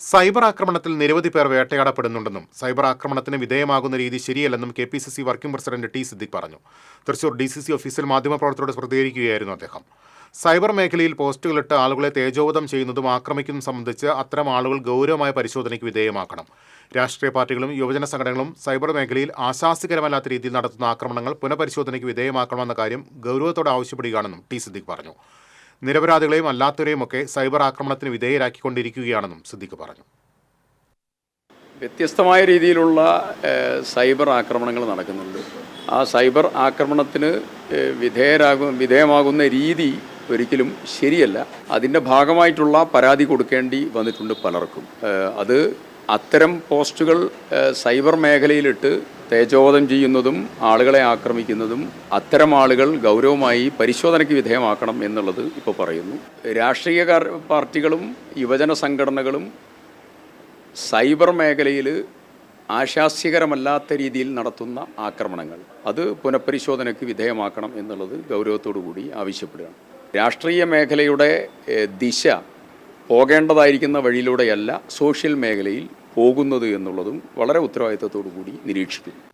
Cyber ആക്രമണത്തിൽ നിരവധി പേർ വേട്ടയാടപ്പെടുന്നുണ്ടെന്നും സൈബർ ആക്രമണത്തിന് വിധേയമാകുന്ന രീതി ശരിയല്ലെന്നും K P C C working president T Siddique പറഞ്ഞു. തൃശൂർ ഡി സി സി ഓഫീസിൽ മാധ്യമപ്രവർത്തകരോട് പ്രതികരിക്കുകയായിരുന്നു അദ്ദേഹം. സൈബർ മേഖലയിൽ പോസ്റ്റുകളിട്ട് ആളുകളെ തേജോവധം ചെയ്യുന്നതും ആക്രമിക്കുന്നതും സംബന്ധിച്ച് അത്തരം ആളുകൾ ഗൗരവമായ പരിശോധനയ്ക്ക് വിധേയമാക്കണം. രാഷ്ട്രീയ പാർട്ടികളും യുവജന സംഘടനകളും സൈബർ മേഖലയിൽ ആശാസ്യകരമല്ലാത്ത രീതിയിൽ നടത്തുന്ന ആക്രമണങ്ങൾ പുനഃപരിശോധനയ്ക്ക് വിധേയമാക്കണമെന്ന കാര്യം ഗൗരവത്തോടെ ആവശ്യപ്പെടുകയാണെന്നും ടി സിദ്ദിഖ് പറഞ്ഞു. നിരപരാധികളെയും അല്ലാത്തവരെയും ഒക്കെ സൈബർ ആക്രമണത്തിന് വിധേയരാക്കിക്കൊണ്ടിരിക്കുകയാണെന്നും സിദ്ദിഖ് പറഞ്ഞു. വ്യത്യസ്തമായ രീതിയിലുള്ള സൈബർ ആക്രമണങ്ങൾ നടക്കുന്നുണ്ട്. ആ സൈബർ ആക്രമണത്തിന് വിധേയരാകും വിധേയമാകുന്ന രീതി ഒരിക്കലും ശരിയല്ല. അതിന്റെ ഭാഗമായിട്ടുള്ള പരാതി കൊടുക്കേണ്ടി വന്നിട്ടുണ്ട് പലർക്കും. അത് അത്തരം പോസ്റ്റുകൾ സൈബർ മേഖലയിലിട്ട് തേജോവധം ചെയ്യുന്നതും ആളുകളെ ആക്രമിക്കുന്നതും അത്തരം ആളുകൾ ഗൗരവമായി പരിശോധനയ്ക്ക് വിധേയമാക്കണം എന്നുള്ളത് ഇപ്പോൾ പറയുന്നു. രാഷ്ട്രീയ പാർട്ടികളും യുവജന സംഘടനകളും സൈബർ മേഖലയിൽ ആശാസ്യകരമല്ലാത്ത രീതിയിൽ നടത്തുന്ന ആക്രമണങ്ങൾ. അത് പുനഃപരിശോധനയ്ക്ക് വിധേയമാക്കണം എന്നുള്ളത് ഗൗരവത്തോടു കൂടി ആവശ്യപ്പെടുകയാണ്. രാഷ്ട്രീയ മേഖലയുടെ ദിശ പോകേണ്ടതായിരിക്കുന്ന വഴിയിലൂടെയല്ല സോഷ്യൽ മേഖലയിൽ പോകുന്നത് എന്നുള്ളതും വളരെ ഉത്തരവാദിത്തത്തോടു കൂടി നിരീക്ഷിക്കുന്നു.